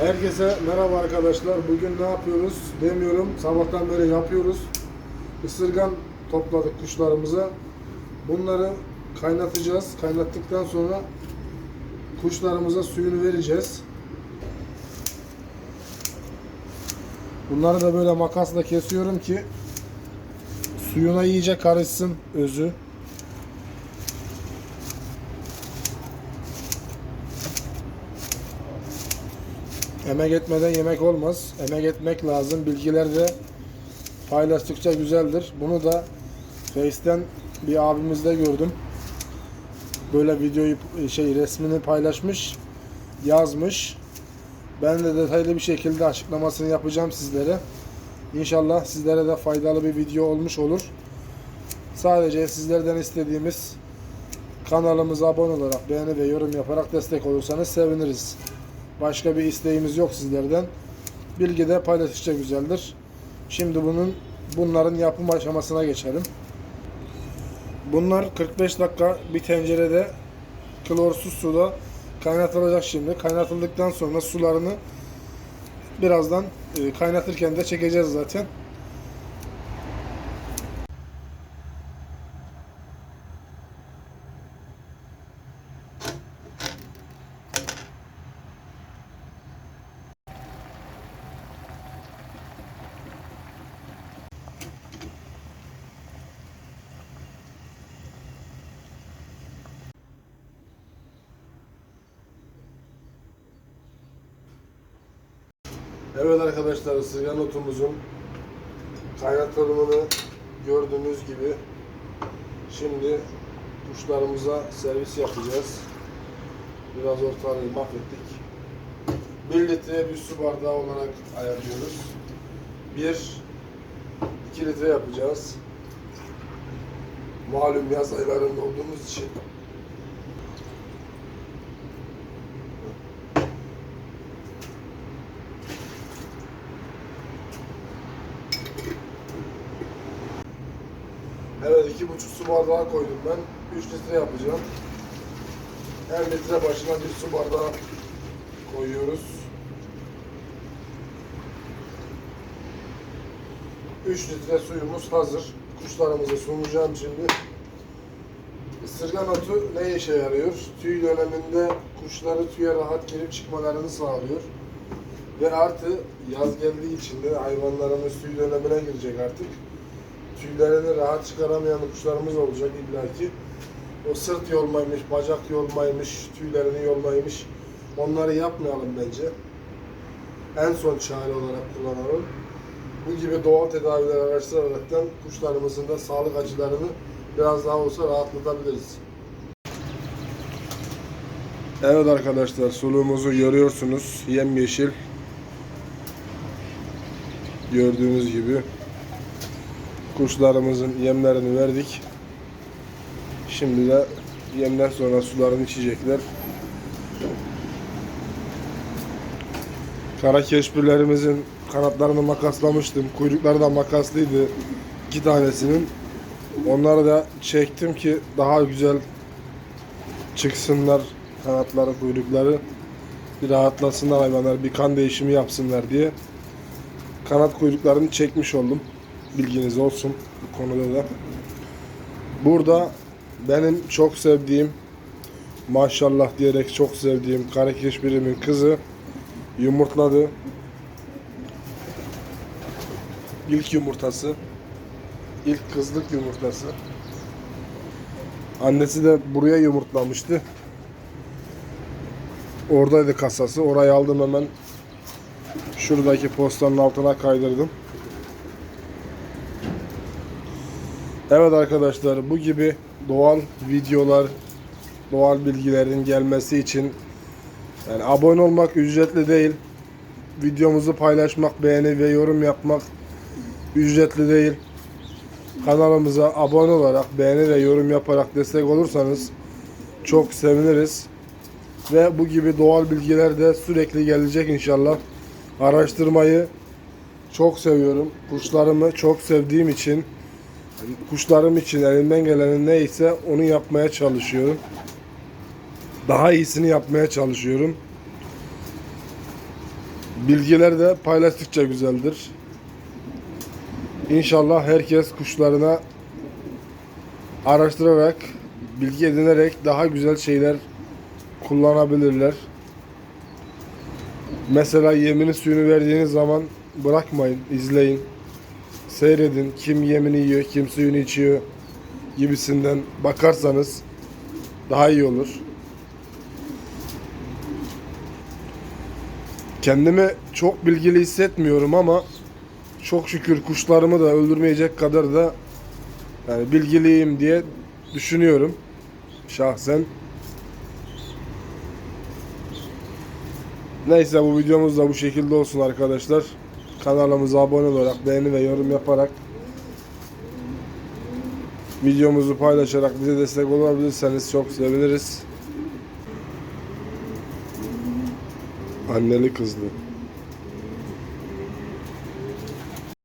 Herkese merhaba arkadaşlar. Bugün ne yapıyoruz demiyorum. Sabahtan beri yapıyoruz. Isırgan topladık kuşlarımıza. Bunları kaynatacağız. Kaynattıktan sonra kuşlarımıza suyunu vereceğiz. Bunları da böyle makasla kesiyorum ki suyuna iyice karışsın özü. Emek etmeden yemek olmaz. Emek etmek lazım. Bilgiler de paylaştıkça güzeldir. Bunu da Face'ten bir abimizde gördüm. Böyle videoyu şey resmini paylaşmış, yazmış. Ben de detaylı bir şekilde açıklamasını yapacağım sizlere. İnşallah sizlere de faydalı bir video olmuş olur. Sadece sizlerden istediğimiz kanalımıza abone olarak beğeni ve yorum yaparak destek olursanız seviniriz. Başka bir isteğimiz yok sizlerden. Bilgi de paylaştıkça güzeldir. Şimdi bunun bunların yapım aşamasına geçelim. Bunlar 45 dakika bir tencerede klorsuz suda kaynatılacak şimdi. Kaynatıldıktan sonra sularını birazdan e, kaynatırken de çekeceğiz zaten. Evet arkadaşlar ısırgan otumuzun kaynatılımını gördüğünüz gibi şimdi kuşlarımıza servis yapacağız. Biraz ortalığı mahvettik. 1 litre bir su bardağı olarak ayarlıyoruz. 1 2 litre yapacağız. Malum yaz aylarında olduğumuz için Evet iki buçuk su bardağı koydum ben. 3 litre yapacağım. Her litre başına bir su bardağı koyuyoruz. 3 litre suyumuz hazır. Kuşlarımıza sunacağım şimdi. Isırgan otu ne işe yarıyor? Tüy döneminde kuşları tüye rahat girip çıkmalarını sağlıyor. Ve artı yaz geldiği için de hayvanlarımız tüy dönemine girecek artık tüylerini rahat çıkaramayan kuşlarımız olacak illaki. O sırt yolmaymış, bacak yolmaymış, tüylerini yolmaymış. Onları yapmayalım bence. En son çare olarak kullanalım. Bu gibi doğal tedaviler araştıraraktan kuşlarımızın da sağlık acılarını biraz daha olsa rahatlatabiliriz. Evet arkadaşlar suluğumuzu görüyorsunuz. Yemyeşil. Gördüğünüz gibi kuşlarımızın yemlerini verdik. Şimdi de yemden sonra sularını içecekler. Kara keşbirlerimizin kanatlarını makaslamıştım. Kuyrukları da makaslıydı. iki tanesinin. Onları da çektim ki daha güzel çıksınlar kanatları, kuyrukları. Bir rahatlasınlar hayvanlar, bir kan değişimi yapsınlar diye. Kanat kuyruklarını çekmiş oldum bilginiz olsun bu konuda da. Burada benim çok sevdiğim maşallah diyerek çok sevdiğim karakeş birimin kızı yumurtladı. İlk yumurtası. ilk kızlık yumurtası. Annesi de buraya yumurtlamıştı. Oradaydı kasası. Orayı aldım hemen. Şuradaki postanın altına kaydırdım. Evet arkadaşlar bu gibi doğal videolar, doğal bilgilerin gelmesi için yani abone olmak ücretli değil. Videomuzu paylaşmak, beğeni ve yorum yapmak ücretli değil. Kanalımıza abone olarak, beğeni ve yorum yaparak destek olursanız çok seviniriz. Ve bu gibi doğal bilgiler de sürekli gelecek inşallah. Araştırmayı çok seviyorum. Kuşlarımı çok sevdiğim için kuşlarım için elimden gelenin neyse onu yapmaya çalışıyorum. Daha iyisini yapmaya çalışıyorum. Bilgiler de paylaştıkça güzeldir. İnşallah herkes kuşlarına araştırarak, bilgi edinerek daha güzel şeyler kullanabilirler. Mesela yemini suyunu verdiğiniz zaman bırakmayın, izleyin. Seyredin kim yemini yiyor, kim suyunu içiyor gibisinden bakarsanız daha iyi olur. Kendimi çok bilgili hissetmiyorum ama çok şükür kuşlarımı da öldürmeyecek kadar da yani bilgiliyim diye düşünüyorum şahsen. Neyse bu videomuz da bu şekilde olsun arkadaşlar. Kanalımıza abone olarak, beğeni ve yorum yaparak videomuzu paylaşarak bize destek olabilirseniz çok seviniriz. Anneli kızlı.